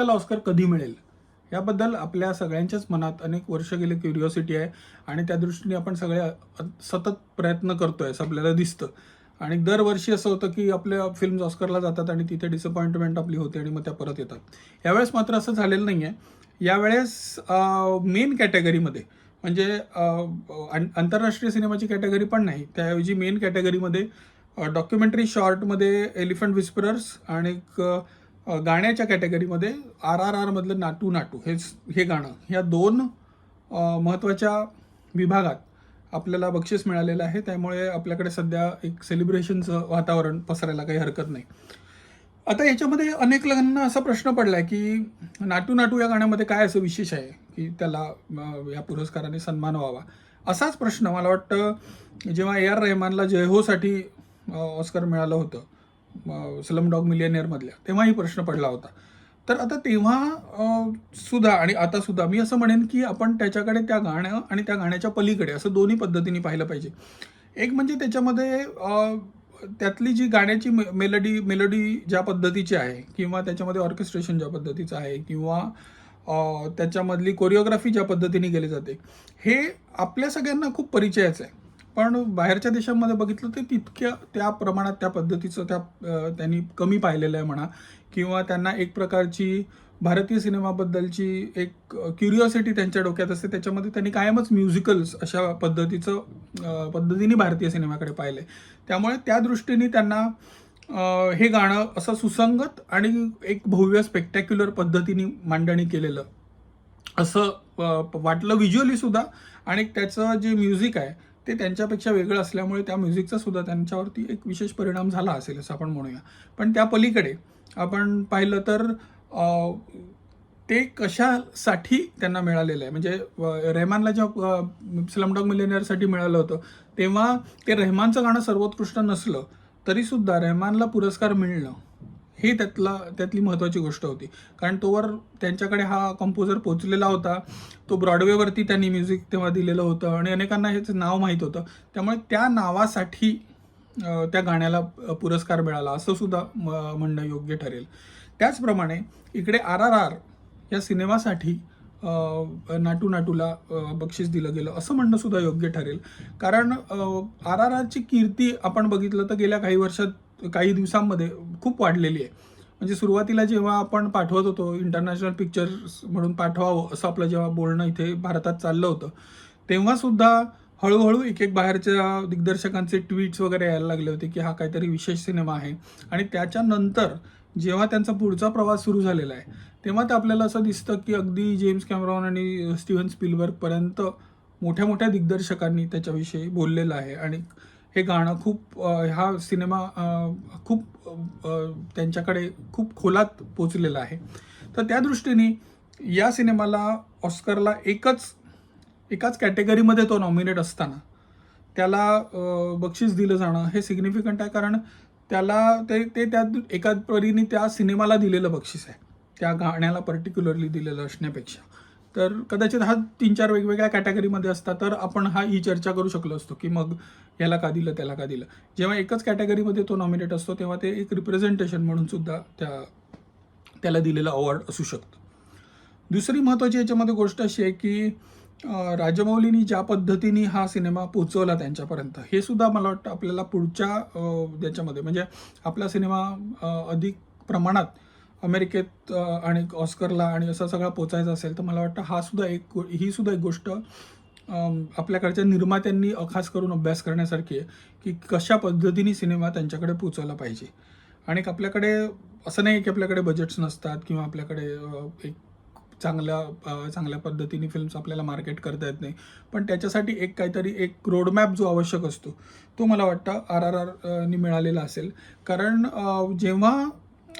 भारताला ऑस्कर कधी मिळेल? याबद्दल आपल्या सगळ्यांच्याच मनात अनेक वर्ष गेले क्युरिओसिटी आहे आणि त्या दृष्टीने आपण सगळे सतत प्रयत्न करतोय असं आपल्याला दिसतं. आणि दरवर्षी असं होतं की आपल्या फिल्म्स ऑस्करला जातात आणि तिथे डिसअपॉइंटमेंट आपली होते आणि मग त्या परत येतात. यावेळेस मात्र असं झालेलं नाही आहे यावेळेस मेन कॅटेगरीमध्ये म्हणजे आंतरराष्ट्रीय सिनेमाची कॅटेगरी पण नाही. त्याऐवजी मेन कॅटेगरीमध्ये डॉक्युमेंटरी शॉर्टमध्ये एलिफंट विस्परर्स आणि एक गाण्याच्या कॅटेगरीमध्ये आर आर आरमधलं नाटू नाटू हेच हे गाणं ह्या दोन महत्त्वाच्या विभागात आपल्याला बक्षीस मिळालेलं आहे. त्यामुळे आपल्याकडे सध्या एक सेलिब्रेशनचं वातावरण पसरायला काही हरकत नाही. आता याच्यामध्ये अनेक लोकांना असा प्रश्न पडला आहे की नाटू नाटू या गाण्यामध्ये काय असं विशेष आहे की त्याला या पुरस्काराने सन्मान व्हावा? असाच प्रश्न मला वाटतं जेव्हा ए आर रहमानला जयहोसाठी ऑस्कर मिळालं होतं स्लम डॉग मिलियनियरमधल्या तेव्हाही प्रश्न पडला होता. तर आता तेव्हा सुद्धा आणि आता सुद्धा मी असं म्हणेन की आपण त्याच्याकडे त्या गाणं आणि त्या गाण्याच्या पलीकडे असं दोन्ही पद्धतीने पाहिलं पाहिजे. एक म्हणजे त्याच्यामध्ये त्यातली जी गाण्याची मे- मेलडी मेलडी ज्या पद्धतीची आहे किंवा त्याच्यामध्ये ऑर्केस्ट्रेशन ज्या पद्धतीचं आहे किंवा त्याच्यामधली कोरिओग्राफी ज्या पद्धतीने केली जाते हे आपल्या सगळ्यांना खूप परिचयाचं आहे. पण बाहेरच्या देशांमध्ये बघितलं तर तितक्या त्या प्रमाणात त्या पद्धतीचं त्या त्यांनी कमी पाहिलेलं आहे म्हणा. किंवा त्यांना एक प्रकारची भारतीय सिनेमाबद्दलची एक क्युरिओसिटी त्यांच्या डोक्यात असते. त्याच्यामध्ये त्यांनी कायमच म्युझिकल्स अशा पद्धतीचं पद्धतीने भारतीय सिनेमाकडे पाहिले त्यामुळे त्या दृष्टीने त्यांना हे गाणं असं सुसंगत आणि एक भव्य स्पेक्टॅक्युलर पद्धतीने मांडणी केलेलं असं वाटलं व्हिज्युअली सुद्धा. आणि त्याचं जे म्युझिक आहे ते त्यांच्यापेक्षा वेगळं असल्यामुळे त्या म्युझिकचा सुद्धा त्यांच्यावरती एक विशेष परिणाम झाला असेल असं आपण म्हणूया. पण त्या पलीकडे आपण पाहिलं तर ते कशासाठी त्यांना मिळालेलं आहे? म्हणजे रेहमानला जेव्हा स्लमडॉग मिलेनियरसाठी मिळालं होतं तेव्हा ते रेहमानचं गाणं सर्वोत्कृष्ट नसलं तरीसुद्धा रेहमानला पुरस्कार मिळणं हे त्यातला त्यातली महत्त्वाची गोष्ट होती. कारण तोवर त्यांच्याकडे हा कंपोजर पोचलेला होता. तो ब्रॉडवेवरती त्यांनी म्युझिक तेव्हा दिलेलं होतं आणि अनेकांना हेच नाव माहीत होतं. त्यामुळे त्या नावासाठी त्या गाण्याला पुरस्कार मिळाला. असं सुद्धा म- म्हणणं योग्य ठरेल. त्याचप्रमाणे इकडे आर आर आर या सिनेमासाठी नाटू नाटूला बक्षीस दिलं गेलं. असं म्हणणं सुद्धा योग्य ठरेल. कारण आर आर आरची कीर्ती आपण बघितलं तर गेल्या काही वर्षात काही दिवसांमध्ये खूप वाढलेली आहे. म्हणजे सुरुवातीला जेव्हा आपण पाठवत होतो इंटरनॅशनल पिक्चर्स म्हणून पाठवावं असं आपलं जेव्हा बोलणं इथे भारतात चाललं होतं तेव्हासुद्धा हळूहळू एक एक बाहेरच्या दिग्दर्शकांचे ट्विट्स वगैरे यायला लागले होते की हा काहीतरी विशेष सिनेमा आहे. आणि त्याच्यानंतर जेव्हा त्यांचा पुढचा प्रवास सुरू झालेला आहे तेव्हा ते आपल्याला असं दिसतं की अगदी जेम्स कॅमरॉन आणि स्टीव्हन स्पिलबर्गपर्यंत मोठ्या मोठ्या दिग्दर्शकांनी त्याच्याविषयी बोललेलं आहे. आणि हे गाणं खूप हा सिनेमा खूप त्यांच्याकडे खूप खोलात पोचलेला आहे. तर त्या दृष्टीने या सिनेमाला ऑस्करला एकच एकाच कॅटेगरीमध्ये तो नॉमिनेट असताना त्याला बक्षीस दिलं जाणं हे सिग्निफिकंट आहे. कारण त्याला ते ते त्या एका परीने त्या सिनेमाला दिलेलं बक्षीस आहे. त्या गाण्याला पर्टिक्युलरली दिलेलं असण्यापेक्षा. तर कदाचित हा तीन चार वेगवेगळ्या कॅटेगरीमध्ये असता तर आपण हा ही चर्चा करू शकलो असतो की मग याला का दिलं त्याला का दिलं. जेव्हा एकच कॅटेगरीमध्ये तो नॉमिनेट असतो तेव्हा ते एक रिप्रेझेंटेशन म्हणून सुद्धा त्या त्याला दिलेलं अवॉर्ड असू शकतं. दुसरी महत्त्वाची याच्यामध्ये गोष्ट अशी आहे की राजमौलींनी राजमौलीनी ज्या पद्धतीने हा सिनेमा पोचवला त्यांच्यापर्यंत हे सुद्धा मला वाटतं आपल्याला पुढच्या अं, याच्यामध्ये म्हणजे आपला सिनेमा अधिक प्रमाणात अमेरिकेत आणि ऑस्करला आणि असं सगळं पोचायचं असेल तर मला वाटतं हा सुद्धा एक ही सुद्धा एक गोष्ट आपल्याकडच्या निर्मात्यांनी खास करून अभ्यास करण्यासारखी आहे की कशा पद्धतीने सिनेमा त्यांच्याकडे पोचवला पाहिजे. आणि आपल्याकडे असं नाही की आपल्याकडे बजेट्स नसतात किंवा आपल्याकडे एक चांगल्या चांगल्या पद्धतीने फिल्म्स आपल्याला मार्केट करता येत नाही पण त्याच्यासाठी एक काहीतरी एक रोडमॅप जो आवश्यक असतो तो मला वाटतं आर आर आरनी मिळालेला असेल. कारण जेव्हा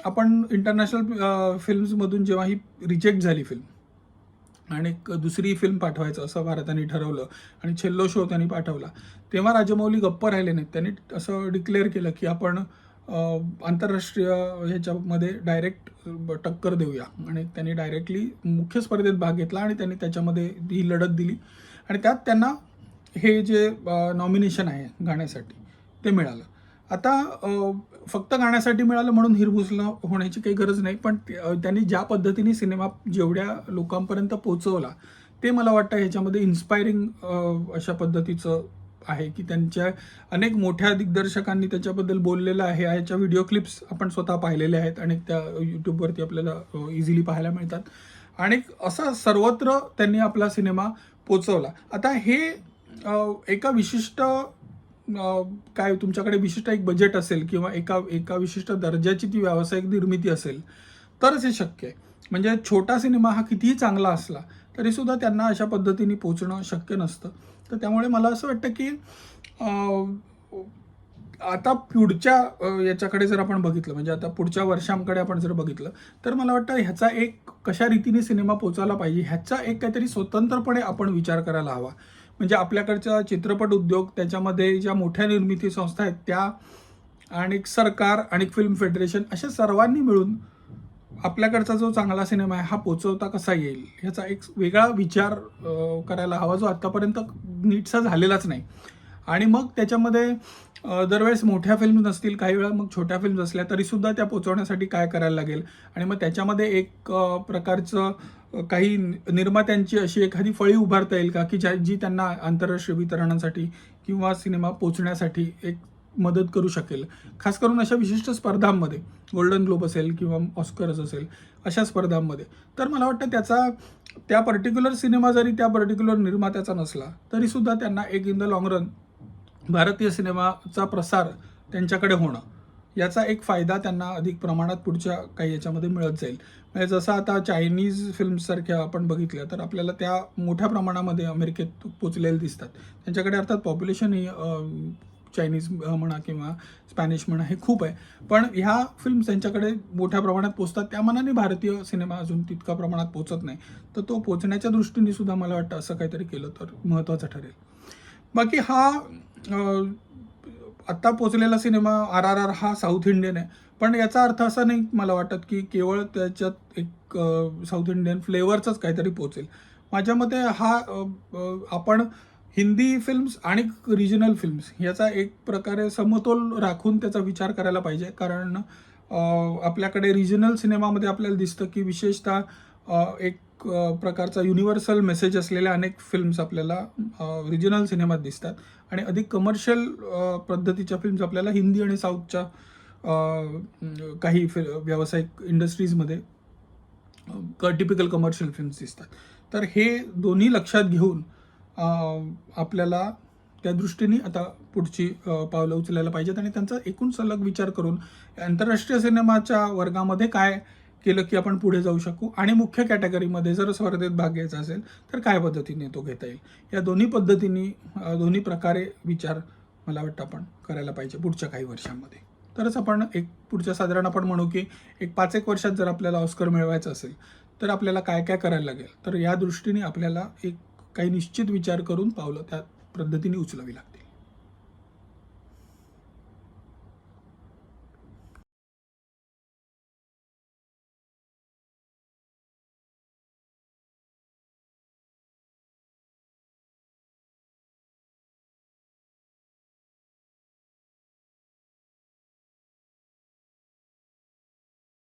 आपण इंटरनॅशनल फिल्म्समधून जेव्हा ही रिजेक्ट झाली फिल्म आणि एक दुसरी फिल्म पाठवायचं असं भारताने ठरवलं आणि छेल्लो शो त्यांनी पाठवला तेव्हा राजमौली गप्प राहिले नाहीत. त्यांनी असं डिक्लेअर केलं की आपण आंतरराष्ट्रीय ह्याच्यामध्ये डायरेक्ट टक्कर देऊया. आणि त्यांनी डायरेक्टली मुख्य स्पर्धेत भाग घेतला आणि त्यांनी त्याच्यामध्ये ही लढत दिली. आणि त्यात त्यांना हे जे नॉमिनेशन आहे गाण्यासाठी ते मिळालं. आता फक्त गाण्यासाठी मिळालं म्हणून हिरभुसलं होण्याची काही गरज नाही पण त्यांनी ज्या पद्धतीने सिनेमा जेवढ्या लोकांपर्यंत पोहोचवला ते मला वाटतं ह्याच्यामध्ये इन्स्पायरिंग अशा पद्धतीचं आहे की त्यांच्या अनेक मोठ्या दिग्दर्शकांनी त्याच्याबद्दल बोललेलं आहे. ह्याच्या व्हिडिओ क्लिप्स आपण स्वतः पाहिलेल्या आहेत अनेक त्या यूट्यूबवरती आपल्याला इझिली पाहायला मिळतात. आणि असा सर्वत्र त्यांनी आपला सिनेमा पोचवला आता हे एका विशिष्ट काय तुमच्याकडे विशिष्ट एक बजेट असेल किंवा एका एका विशिष्ट दर्जाची ती व्यावसायिक निर्मिती असेल तरच हे शक्य आहे. म्हणजे छोटा सिनेमा हा कितीही चांगला असला तरीसुद्धा त्यांना अशा पद्धतीने पोचणं शक्य नसतं. तर त्यामुळे मला असं वाटतं की आता पुढच्या याच्याकडे जर आपण बघितलं म्हणजे आता पुढच्या वर्षांकडे आपण जर बघितलं तर मला वाटतं ह्याचा एक कशा रीतीने सिनेमा पोचायला पाहिजे ह्याचा एक काहीतरी स्वतंत्रपणे आपण विचार करायला हवा. म्हणजे आपल्याकडचा चित्रपट उद्योग त्याच्यामध्ये ज्या मोठ्या निर्मिती संस्था आहेत त्या आणि सरकार आणि फिल्म फेडरेशन अशा सर्वांनी मिळून आपल्याकडचा जो चांगला सिनेमा आहे हा पोचवता कसा येईल? ह्याचा एक वेगळा विचार करायला हवा जो आत्तापर्यंत नीटसा झालेलाच नाही. आणि मग त्याच्यामध्ये दरवेळेस मोठ्या फिल्म नसतील काही वेळा मग छोट्या फिल्म असल्या तरीसुद्धा त्या पोचवण्यासाठी काय करायला लागेल? आणि मग त्याच्यामध्ये एक प्रकारचं काही निर्मात्यांची अशी एखादी फळी उभारता येईल का? की ज्या जी त्यांना आंतरराष्ट्रीय वितरणासाठी किंवा सिनेमा पोचण्यासाठी एक मदत करू शकेल? खास करून अशा विशिष्ट स्पर्धांमध्ये गोल्डन ग्लोब असेल किंवा ऑस्कर्स असेल अशा स्पर्धांमध्ये. तर मला वाटतं त्याचा त्या पर्टिक्युलर सिनेमा जरी त्या पर्टिक्युलर निर्मात्याचा नसला तरीसुद्धा त्यांना एक इन द लॉंग रन भारतीय सिनेमाचा प्रसार त्यांच्याकडे होणं याचा एक फायदा त्यांना अधिक प्रमाणात पुढच्या काही याच्यामध्ये मिळत जाईल. म्हणजे जसं आता चायनीज फिल्मसारख्या आपण बघितल्या तर आपल्याला त्या मोठ्या प्रमाणामध्ये अमेरिकेत पोचलेल्या दिसतात. त्यांच्याकडे अर्थात पॉप्युलेशन ही चायनीज म्हणा किंवा स्पॅनिश म्हणा हे खूप आहे. पण ह्या फिल्म्स त्यांच्याकडे मोठ्या प्रमाणात पोचतात. त्या मनाने भारतीय सिनेमा अजून तितका प्रमाणात पोचत नाही. तर तो पोचण्याच्या दृष्टीने सुद्धा मला वाटतं असं काहीतरी केलं तर महत्त्वाचं ठरेल. बाकी हा आत्ता पोचलेला सिनेमा आर आर आर हा साऊथ इंडियन आहे. पण याचा अर्थ असा नाही मला वाटत की केवळ त्याच्यात एक साऊथ इंडियन फ्लेवरचाच काहीतरी पोचेल. माझ्या मते हा आपण हिंदी फिल्म्स आणि रिजनल फिल्म्स याचा एक प्रकारे समतोल राखून त्याचा विचार करायला पाहिजे. कारण आपल्याकडे रिजनल सिनेमामध्ये आपल्याला दिसतं की विशेषतः एक प्रकारचा युनिव्हर्सल मेसेज असलेल्या अनेक फिल्म्स आपल्याला रिजनल सिनेमात दिसतात. आणि अधिक कमर्शियल पद्धतीच्या फिल्म्स आपल्याला हिंदी आणि साऊथच्या काही फि व्यावसायिक इंडस्ट्रीजमध्ये टिपिकल कमर्शियल फिल्म्स दिसतात. तर हे दोन्ही लक्षात घेऊन आपल्याला त्या दृष्टीने आता पुढची पावलं उचलायला पाहिजेत. आणि त्यांचा एकूण सलग विचार करून आंतरराष्ट्रीय सिनेमाच्या वर्गामध्ये काय केलं की आपण पुढे जाऊ शकू. आणि मुख्य कॅटेगरीमध्ये जर स्पर्धेत भाग घ्यायचा असेल तर काय पद्धतीने तो घेता येईल? या दोन्ही पद्धतीने दोन्ही प्रकारे विचार मला वाटतं आपण करायला पाहिजे पुढच्या काही वर्षांमध्ये. तरच आपण एक पुढच्या साधारण आपण म्हणू की एक पाच एक वर्षात जर आपल्याला ऑस्कर मिळवायचं असेल तर आपल्याला काय काय करायला लागेल? तर या दृष्टीने आपल्याला एक काही निश्चित विचार करून पावलं त्या पद्धतीने उचलावी लागतात